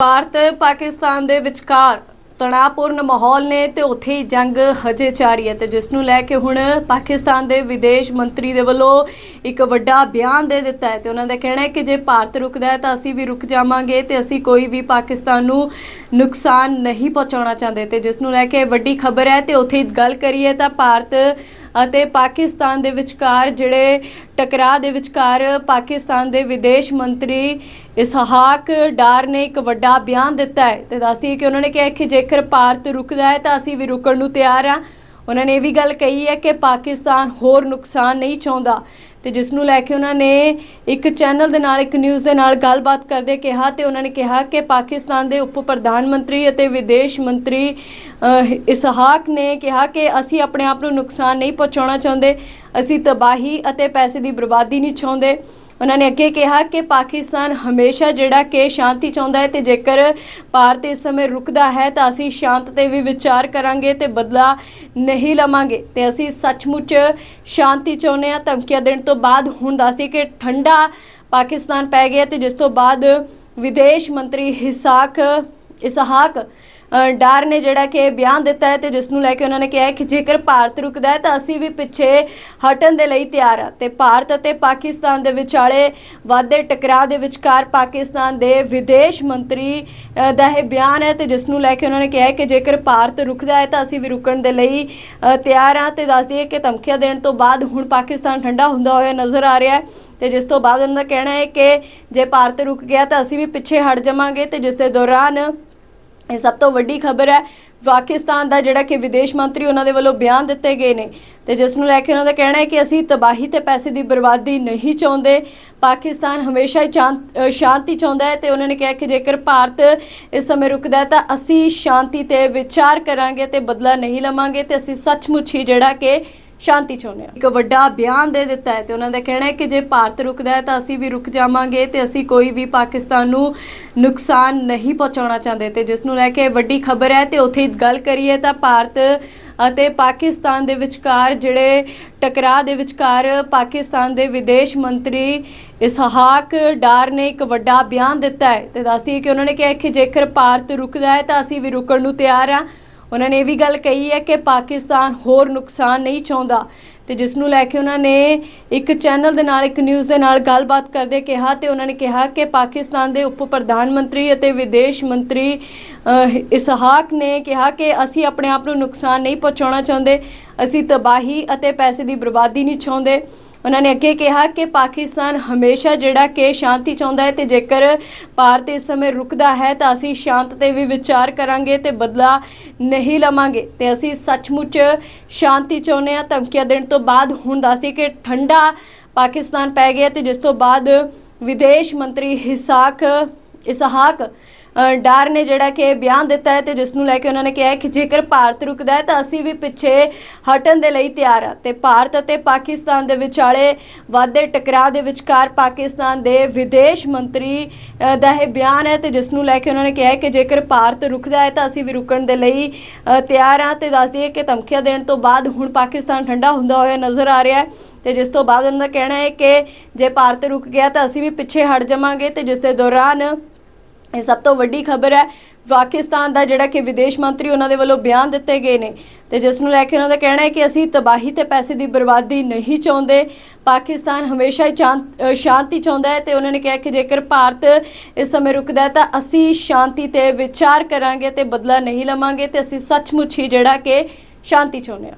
ਭਾਰਤ ਪਾਕਿਸਤਾਨ ਦੇ ਵਿਚਕਾਰ ਤਣਾਅਪੂਰਨ ਮਾਹੌਲ ਨੇ ਤੇ ਉੱਥੇ ਹੀ ਜੰਗ ਹਜੇ ਜਾਰੀ ਹੈ ਤੇ ਜਿਸ ਨੂੰ ਲੈ ਕੇ ਹੁਣ ਪਾਕਿਸਤਾਨ ਦੇ ਵਿਦੇਸ਼ ਮੰਤਰੀ ਦੇ ਵੱਲੋਂ ਇੱਕ ਵੱਡਾ ਬਿਆਨ ਦੇ ਦਿੱਤਾ ਹੈ ਤੇ ਉਹਨਾਂ ਦਾ ਕਹਿਣਾ ਹੈ ਕਿ ਜੇ ਭਾਰਤ ਰੁਕਦਾ ਹੈ ਤਾਂ ਅਸੀਂ ਵੀ ਰੁਕ ਜਾਵਾਂਗੇ ਤੇ ਅਸੀਂ ਕੋਈ ਵੀ ਪਾਕਿਸਤਾਨ ਨੂੰ ਨੁਕਸਾਨ ਨਹੀਂ ਪਹੁੰਚਾਉਣਾ ਚਾਹੁੰਦੇ ਤੇ ਜਿਸ ਨੂੰ ਲੈ ਕੇ ਵੱਡੀ ਖਬਰ ਹੈ ਤੇ ਉੱਥੇ ਹੀ ਗੱਲ ਕਰੀਏ ਤਾਂ ਭਾਰਤ ਅਤੇ ਪਾਕਿਸਤਾਨ ਦੇ ਵਿਚਕਾਰ ਜਿਹੜੇ ਟਕਰਾਅ ਦੇ ਵਿਚਕਾਰ ਪਾਕਿਸਤਾਨ ਦੇ ਵਿਦੇਸ਼ ਮੰਤਰੀ ਇਸਹਾਕ ਡਾਰ ਨੇ ਇੱਕ ਵੱਡਾ ਬਿਆਨ ਦਿੱਤਾ ਹੈ ਤੇ ਦੱਸਦੀ ਹੈ ਕਿ ਉਹਨਾਂ ਨੇ ਕਿਹਾ ਕਿ ਜੇਕਰ ਭਾਰਤ ਰੁਕਦਾ ਹੈ ਤਾਂ ਅਸੀਂ ਵੀ ਰੁਕਣ ਨੂੰ ਤਿਆਰ ਹਾਂ। ਉਹਨਾਂ ਨੇ ਇਹ ਵੀ ਗੱਲ ਕਹੀ ਹੈ ਕਿ ਪਾਕਿਸਤਾਨ ਹੋਰ ਨੁਕਸਾਨ ਨਹੀਂ ਚਾਹੁੰਦਾ। ਤੇ ਜਿਸ ਨੂੰ ਲੈ ਕੇ ਉਹਨਾਂ ਨੇ ਇੱਕ ਚੈਨਲ ਦੇ ਨਾਲ, ਇੱਕ ਨਿਊਜ਼ ਦੇ ਨਾਲ ਗੱਲਬਾਤ ਕਰਦੇ ਕਿਹਾ ਤੇ ਉਹਨਾਂ ਨੇ ਕਿਹਾ ਕਿ ਪਾਕਿਸਤਾਨ ਦੇ ਉਪ ਪ੍ਰਧਾਨ ਮੰਤਰੀ ਅਤੇ ਵਿਦੇਸ਼ ਮੰਤਰੀ ਇਸਹਾਕ ਨੇ ਕਿਹਾ ਕਿ ਅਸੀਂ ਆਪਣੇ ਆਪ ਨੂੰ ਨੁਕਸਾਨ ਨਹੀਂ ਪਹੁੰਚਾਉਣਾ ਚਾਹੁੰਦੇ, ਅਸੀਂ ਤਬਾਹੀ ਅਤੇ ਪੈਸੇ ਦੀ ਬਰਬਾਦੀ ਨਹੀਂ ਚਾਹੁੰਦੇ। ਉਹਨਾਂ ਨੇ ਅੱਗੇ ਕਿਹਾ ਕਿ ਪਾਕਿਸਤਾਨ ਹਮੇਸ਼ਾ ਜਿਹੜਾ ਕਿ ਸ਼ਾਂਤੀ ਚਾਹੁੰਦਾ ਹੈ ਤੇ ਜੇਕਰ ਭਾਰਤ ਇਸ ਸਮੇਂ ਰੁਕਦਾ ਹੈ ਤਾਂ ਅਸੀਂ ਸ਼ਾਂਤ ਤੇ ਵੀ ਵਿਚਾਰ ਕਰਾਂਗੇ ਤੇ ਬਦਲਾ ਨਹੀਂ ਲਵਾਂਗੇ। ਤੇ ਅਸੀਂ ਸੱਚਮੁੱਚ ਸ਼ਾਂਤੀ ਚਾਹੁੰਦੇ ਹਾਂ। ਧਮਕੀਆਂ ਦੇਣ ਤੋਂ ਬਾਅਦ ਹੁਣ ਦੱਸਦੀ ਕਿ ਠੰਡਾ ਪਾਕਿਸਤਾਨ ਪੈ ਗਿਆ ਤੇ ਜਿਸ ਤੋਂ ਬਾਅਦ ਵਿਦੇਸ਼ ਮੰਤਰੀ ਹਿਸਾਕ ਇਸਹਾਕ ਡਾਰ ਨੇ ਜਿਹੜਾ ਕਿ ਬਿਆਨ ਦਿੱਤਾ ਹੈ ਤੇ ਜਿਸ ਨੂੰ ਲੈ ਕੇ ਉਹਨਾਂ ਨੇ ਕਿਹਾ ਕਿ ਜੇਕਰ ਭਾਰਤ ਰੁਕਦਾ ਹੈ ਤਾਂ ਅਸੀਂ ਵੀ ਪਿੱਛੇ ਹਟਣ ਦੇ ਲਈ ਤਿਆਰ ਹਾਂ ਤੇ ਭਾਰਤ ਅਤੇ ਪਾਕਿਸਤਾਨ ਦੇ ਵਿਚਾਲੇ ਵਾਧੇ ਟਕਰਾਅ ਦੇ ਵਿਚਕਾਰ ਪਾਕਿਸਤਾਨ ਦੇ ਵਿਦੇਸ਼ ਮੰਤਰੀ ਦਾ ਇਹ ਬਿਆਨ ਹੈ ਤੇ ਜਿਸ ਨੂੰ ਲੈ ਕੇ ਉਹਨਾਂ ਨੇ ਕਿਹਾ ਕਿ ਜੇਕਰ ਭਾਰਤ ਰੁਕਦਾ ਹੈ ਤਾਂ ਅਸੀਂ ਵੀ ਰੁਕਣ ਦੇ ਲਈ ਤਿਆਰ ਹਾਂ ਤੇ ਦੱਸ ਦਈਏ ਕਿ ਧਮਕੀਆਂ ਦੇਣ ਤੋਂ ਬਾਅਦ ਹੁਣ ਪਾਕਿਸਤਾਨ ਠੰਡਾ ਹੁੰਦਾ ਹੋਇਆ ਨਜ਼ਰ ਆ ਰਿਹਾ ਹੈ ਤੇ ਜਿਸ ਤੋਂ ਬਾਅਦ ਉਹਨਾਂ ਦਾ ਕਹਿਣਾ ਹੈ ਕਿ ਜੇ ਭਾਰਤ ਰੁਕ ਗਿਆ ਤਾਂ ਅਸੀਂ ਵੀ ਪਿੱਛੇ ਹਟ ਜਾਵਾਂਗੇ ਤੇ ਜਿਸ ਦੇ ਦੌਰਾਨ ਇਹ ਸਭ ਤੋਂ ਵੱਡੀ ਖਬਰ ਹੈ। ਪਾਕਿਸਤਾਨ ਦਾ ਜਿਹੜਾ ਕਿ ਵਿਦੇਸ਼ ਮੰਤਰੀ ਉਹਨਾਂ ਦੇ ਵੱਲੋਂ ਬਿਆਨ ਦਿੱਤੇ ਗਏ ਨੇ ਤੇ ਜਿਸ ਨੂੰ ਲੈ ਕੇ ਉਹਨਾਂ ਦਾ ਕਹਿਣਾ ਹੈ ਕਿ ਅਸੀਂ ਤਬਾਹੀ ਤੇ ਪੈਸੇ ਦੀ ਬਰਬਾਦੀ ਨਹੀਂ ਚਾਹੁੰਦੇ। ਪਾਕਿਸਤਾਨ ਹਮੇਸ਼ਾ ਹੀ ਚਾਂ- ਸ਼ਾਂਤੀ ਚਾਹੁੰਦਾ ਹੈ ਤੇ ਉਹਨਾਂ ਨੇ ਕਿਹਾ ਕਿ ਜੇਕਰ ਭਾਰਤ ਇਸ ਸਮੇਂ ਰੁਕਦਾ ਤਾਂ ਅਸੀਂ ਸ਼ਾਂਤੀ ਤੇ ਵਿਚਾਰ ਕਰਾਂਗੇ ਤੇ ਬਦਲਾ ਨਹੀਂ ਲਵਾਂਗੇ ਤੇ ਅਸੀਂ ਸੱਚਮੁੱਚ ਹੀ ਜਿਹੜਾ ਕਿ ਸ਼ਾਂਤੀ ਚਾਹੁੰਦੇ ਹਾਂ। ਇੱਕ ਵੱਡਾ ਬਿਆਨ ਦੇ ਦਿੱਤਾ ਹੈ ਤੇ ਉਹਨਾਂ ਦਾ ਕਹਿਣਾ ਹੈ ਕਿ ਜੇ ਭਾਰਤ ਰੁਕਦਾ ਹੈ ਤਾਂ ਅਸੀਂ ਵੀ ਰੁਕ ਜਾਵਾਂਗੇ ਤੇ ਅਸੀਂ ਕੋਈ ਵੀ ਪਾਕਿਸਤਾਨ ਨੂੰ ਨੁਕਸਾਨ ਨਹੀਂ ਪਹੁੰਚਾਉਣਾ ਚਾਹੁੰਦੇ ਤੇ ਜਿਸ ਨੂੰ ਲੈ ਕੇ ਵੱਡੀ ਖਬਰ ਹੈ ਤੇ ਉੱਥੇ ਗੱਲ ਕਰੀਏ ਤਾਂ ਭਾਰਤ ਅਤੇ ਪਾਕਿਸਤਾਨ ਦੇ ਵਿਚਕਾਰ ਜਿਹੜੇ ਟਕਰਾਅ ਦੇ ਵਿਚਕਾਰ ਪਾਕਿਸਤਾਨ ਦੇ ਵਿਦੇਸ਼ ਮੰਤਰੀ ਇਸਹਾਕ ਡਾਰ ਨੇ ਇੱਕ ਵੱਡਾ ਬਿਆਨ ਦਿੱਤਾ ਹੈ ਤੇ ਦੱਸਦੀ ਹੈ ਕਿ ਉਹਨਾਂ ਨੇ ਕਿਹਾ ਕਿ ਜੇਕਰ ਭਾਰਤ ਰੁਕਦਾ ਹੈ ਤਾਂ ਅਸੀਂ ਵੀ ਰੁਕਣ ਨੂੰ ਤਿਆਰ ਹਾਂ। ਉਹਨਾਂ ਨੇ ਇਹ ਵੀ ਗੱਲ ਕਹੀ ਹੈ ਕਿ ਪਾਕਿਸਤਾਨ ਹੋਰ ਨੁਕਸਾਨ ਨਹੀਂ ਚਾਹੁੰਦਾ। ਤੇ ਜਿਸ ਨੂੰ ਲੈ ਕੇ ਉਹਨਾਂ ਨੇ ਇੱਕ ਚੈਨਲ ਦੇ ਨਾਲ, ਇੱਕ ਨਿਊਜ਼ ਦੇ ਨਾਲ ਗੱਲਬਾਤ ਕਰਦੇ ਕਿਹਾ ਤੇ ਉਹਨਾਂ ਨੇ ਕਿਹਾ ਕਿ ਪਾਕਿਸਤਾਨ ਦੇ ਉਪ ਪ੍ਰਧਾਨ ਮੰਤਰੀ ਅਤੇ ਵਿਦੇਸ਼ ਮੰਤਰੀ ਇਸਹਾਕ ਨੇ ਕਿਹਾ ਕਿ ਅਸੀਂ ਆਪਣੇ ਆਪ ਨੂੰ ਨੁਕਸਾਨ ਨਹੀਂ ਪਹੁੰਚਾਉਣਾ ਚਾਹੁੰਦੇ, ਅਸੀਂ ਤਬਾਹੀ ਅਤੇ ਪੈਸੇ ਦੀ ਬਰਬਾਦੀ ਨਹੀਂ ਚਾਹੁੰਦੇ। ਉਹਨਾਂ ਨੇ ਅੱਗੇ ਕਿਹਾ ਕਿ ਪਾਕਿਸਤਾਨ ਹਮੇਸ਼ਾ ਜਿਹੜਾ ਕਿ ਸ਼ਾਂਤੀ ਚਾਹੁੰਦਾ ਹੈ ਤੇ ਜੇਕਰ ਭਾਰਤ ਇਸ ਸਮੇਂ ਰੁਕਦਾ ਹੈ ਤਾਂ ਅਸੀਂ ਸ਼ਾਂਤ ਤੇ ਵੀ ਵਿਚਾਰ ਕਰਾਂਗੇ ਤੇ ਬਦਲਾ ਨਹੀਂ ਲਵਾਂਗੇ। ਤੇ ਅਸੀਂ ਸੱਚਮੁੱਚ ਸ਼ਾਂਤੀ ਚਾਹੁੰਦੇ ਹਾਂ। ਧਮਕੀਆਂ ਦੇਣ ਤੋਂ ਬਾਅਦ ਹੁਣ ਦੱਸਦੀ ਕਿ ਠੰਡਾ ਪਾਕਿਸਤਾਨ ਪੈ ਗਿਆ ਤੇ ਜਿਸ ਤੋਂ ਬਾਅਦ ਵਿਦੇਸ਼ ਮੰਤਰੀ ਹਿਸਾਕ ਇਸਹਾਕ ਡਾਰ ਨੇ ਜਿਹੜਾ ਕਿ ਬਿਆਨ ਦਿੱਤਾ ਹੈ ਤੇ ਜਿਸ ਨੂੰ ਲੈ ਕੇ ਉਹਨਾਂ ਨੇ ਕਿਹਾ ਕਿ ਜੇਕਰ ਭਾਰਤ ਰੁਕਦਾ ਹੈ ਤਾਂ ਅਸੀਂ ਵੀ ਪਿੱਛੇ ਹਟਣ ਦੇ ਲਈ ਤਿਆਰ ਹਾਂ। ਤੇ ਭਾਰਤ ਅਤੇ ਪਾਕਿਸਤਾਨ ਦੇ ਵਿਚਾਲੇ ਵਾਧੇ ਟਕਰਾਅ ਦੇ ਵਿਚਕਾਰ ਪਾਕਿਸਤਾਨ ਦੇ ਵਿਦੇਸ਼ ਮੰਤਰੀ ਦਾ ਇਹ ਬਿਆਨ ਹੈ ਤੇ ਜਿਸ ਨੂੰ ਲੈ ਕੇ ਉਹਨਾਂ ਨੇ ਕਿਹਾ ਕਿ ਜੇਕਰ ਭਾਰਤ ਰੁਕਦਾ ਹੈ ਤਾਂ ਅਸੀਂ ਵੀ ਰੁਕਣ ਦੇ ਲਈ ਤਿਆਰ ਹਾਂ। ਤੇ ਦੱਸ ਦਈਏ ਕਿ ਧਮਕੀਆਂ ਦੇਣ ਤੋਂ ਬਾਅਦ ਹੁਣ ਪਾਕਿਸਤਾਨ ਠੰਡਾ ਹੁੰਦਾ ਹੋਇਆ ਨਜ਼ਰ ਆ ਰਿਹਾ ਹੈ ਤੇ ਜਿਸ ਤੋਂ ਬਾਅਦ ਉਹਨਾਂ ਦਾ ਕਹਿਣਾ ਹੈ ਕਿ ਜੇ ਭਾਰਤ ਰੁਕ ਗਿਆ ਤਾਂ ਅਸੀਂ ਵੀ ਪਿੱਛੇ ਹਟ ਜਾਵਾਂਗੇ ਤੇ ਜਿਸ ਦੇ ਦੌਰਾਨ ਇਹ ਸਭ ਤੋਂ ਵੱਡੀ ਖਬਰ ਹੈ, ਪਾਕਿਸਤਾਨ ਦਾ ਜਿਹੜਾ ਕਿ ਵਿਦੇਸ਼ ਮੰਤਰੀ ਉਹਨਾਂ ਦੇ ਵੱਲੋਂ ਬਿਆਨ ਦਿੱਤੇ ਗਏ ਨੇ ਤੇ ਜਿਸ ਨੂੰ ਲੈ ਕੇ ਉਹਨਾਂ ਦਾ ਕਹਿਣਾ ਹੈ ਕਿ ਅਸੀਂ ਤਬਾਹੀ ਤੇ ਪੈਸੇ ਦੀ ਬਰਬਾਦੀ ਨਹੀਂ ਚਾਹੁੰਦੇ, ਪਾਕਿਸਤਾਨ ਹਮੇਸ਼ਾ ਹੀ ਚਾਂ- ਸ਼ਾਂਤੀ ਚਾਹੁੰਦਾ ਹੈ ਤੇ ਉਹਨਾਂ ਨੇ ਕਿਹਾ ਕਿ ਜੇਕਰ ਭਾਰਤ ਇਸ ਸਮੇਂ ਰੁਕਦਾ ਹੈ ਤਾਂ ਅਸੀਂ ਸ਼ਾਂਤੀ ਤੇ ਵਿਚਾਰ ਕਰਾਂਗੇ ਤੇ ਬਦਲਾ ਨਹੀਂ ਲਵਾਂਗੇ ਤੇ ਅਸੀਂ ਸੱਚਮੁੱਚ ਹੀ ਜਿਹੜਾ ਕਿ ਸ਼ਾਂਤੀ ਚਾਹੁੰਦੇ ਹਾਂ।